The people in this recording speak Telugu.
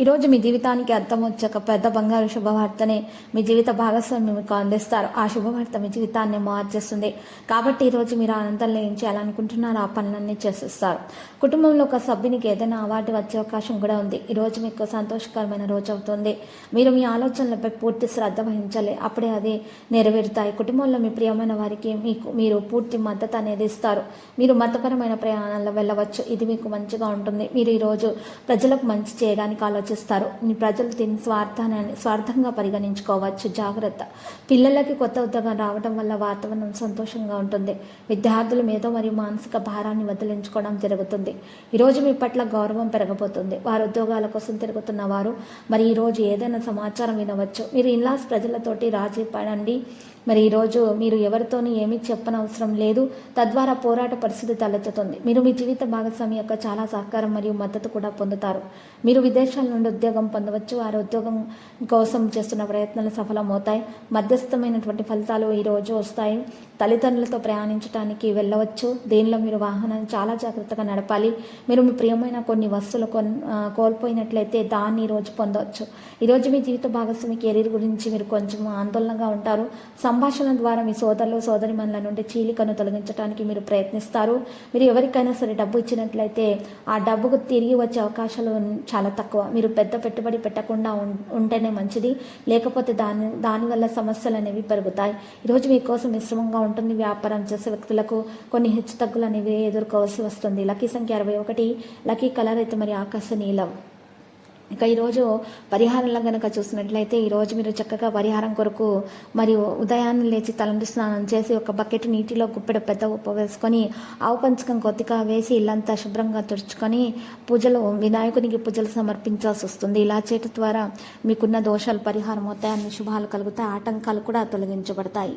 ఈరోజు మీ జీవితానికి అర్థం వచ్చే ఒక పెద్ద బంగారు శుభవార్తనే మీ జీవిత భాగస్వామి మీకు అందిస్తారు. ఆ శుభవార్త మీ జీవితాన్ని మార్చేస్తుంది. కాబట్టి ఈరోజు మీరు ఆనందం ఏం చేయాలనుకుంటున్నారు. ఆ పనులన్నీ చేసేస్తారు. కుటుంబంలో ఒక సభ్యునికి ఏదైనా అవార్డు వచ్చే అవకాశం కూడా ఉంది. ఈరోజు మీకు సంతోషకరమైన రోజు అవుతుంది. మీరు మీ ఆలోచనలపై పూర్తి శ్రద్ధ వహించాలి. అప్పుడే అది నెరవేరుతాయి. కుటుంబంలో మీ ప్రియమైన వారికి మీకు మీరు పూర్తి మద్దతు అనేది ఇస్తారు. మీరు మతపరమైన ప్రయాణాల్లో వెళ్ళవచ్చు. ఇది మీకు మంచిగా ఉంటుంది. మీరు ఈరోజు ప్రజలకు మంచి చేయడానికి ఆలోచన ఆలోచిస్తారు. మీ ప్రజలు దీన్ని స్వార్థాన్ని స్వార్థంగా పరిగణించుకోవచ్చు. జాగ్రత్త. పిల్లలకి కొత్త ఉద్యోగం రావడం వల్ల వాతావరణం సంతోషంగా ఉంటుంది. విద్యార్థులు మేధో మరియు మానసిక భారాన్ని వదిలించుకోవడం జరుగుతుంది. ఈరోజు మీ పట్ల గౌరవం పెరగబోతుంది. వారు ఉద్యోగాల కోసం తిరుగుతున్న వారు మరి ఈరోజు ఏదైనా సమాచారం వినవచ్చు. మీరు ఇన్లాస్ ప్రజలతోటి రాజీ పడండి. మరి ఈరోజు మీరు ఎవరితోనూ ఏమీ చెప్పనవసరం లేదు. తద్వారా పోరాట పరిస్థితి తలెత్తుతుంది. మీరు మీ జీవిత భాగస్వామి యొక్క చాలా సహకారం మరియు మద్దతు కూడా పొందుతారు. మీరు విదేశాల నుండి ఉద్యోగం పొందవచ్చు. వారి ఉద్యోగం కోసం చేస్తున్న ప్రయత్నాలు సఫలమవుతాయి. మధ్యస్థమైనటువంటి ఫలితాలు ఈరోజు వస్తాయి. తల్లిదండ్రులతో ప్రయాణించడానికి వెళ్ళవచ్చు. దీనిలో మీరు వాహనాన్ని చాలా జాగ్రత్తగా నడపాలి. మీరు మీ ప్రియమైన కొన్ని వస్తువులు కొన్ కోల్పోయినట్లయితే దాన్ని ఈరోజు పొందవచ్చు. ఈరోజు మీ జీవిత భాగస్వామి కెరీర్ గురించి మీరు కొంచెం ఆందోళనగా ఉంటారు. సంభాషణ ద్వారా మీ సోదరులు సోదరిమణుల నుండి చీలికను తొలగించడానికి మీరు ప్రయత్నిస్తారు. మీరు ఎవరికైనా సరే డబ్బు ఇచ్చినట్లయితే ఆ డబ్బుకు తిరిగి వచ్చే అవకాశాలు చాలా తక్కువ. మీరు పెద్ద పెట్టుబడి పెట్టకుండా ఉం- ఉంటేనే మంచిది. లేకపోతే దాని దానివల్ల సమస్యలు అనేవి పెరుగుతాయి. ఈరోజు మీకోసం మిశ్రమంగా ఉంటుంది వ్యాపారం చేసే వ్యక్తులకు. కొన్ని హెచ్చుతగ్గులు అనేవి ఎదుర్కోవాల్సి వస్తుంది. లక్కీ సంఖ్య అరవై ఒకటి. లక్కీ కలర్ అయితే మరి ఆకాశ నీలం. ఇక ఈరోజు పరిహారంలో కనుక చూసినట్లయితే ఈరోజు మీరు చక్కగా పరిహారం కొరకు మరియు ఉదయాన్నే లేచి తలంటి స్నానం చేసి ఒక బకెట్ నీటిలో గుప్పెడు పెద్ద ఉప్పు వేసుకొని ఆవు పంచకం కొద్దిగా వేసి ఇల్లంతా శుభ్రంగా తుడుచుకొని పూజలు వినాయకునికి పూజలు సమర్పించాల్సి వస్తుంది. ఇలా చేయటం ద్వారా మీకున్న దోషాలు పరిహారం అవుతాయి అన్ని శుభాలు కలుగుతాయి. ఆటంకాలు కూడా తొలగించబడతాయి.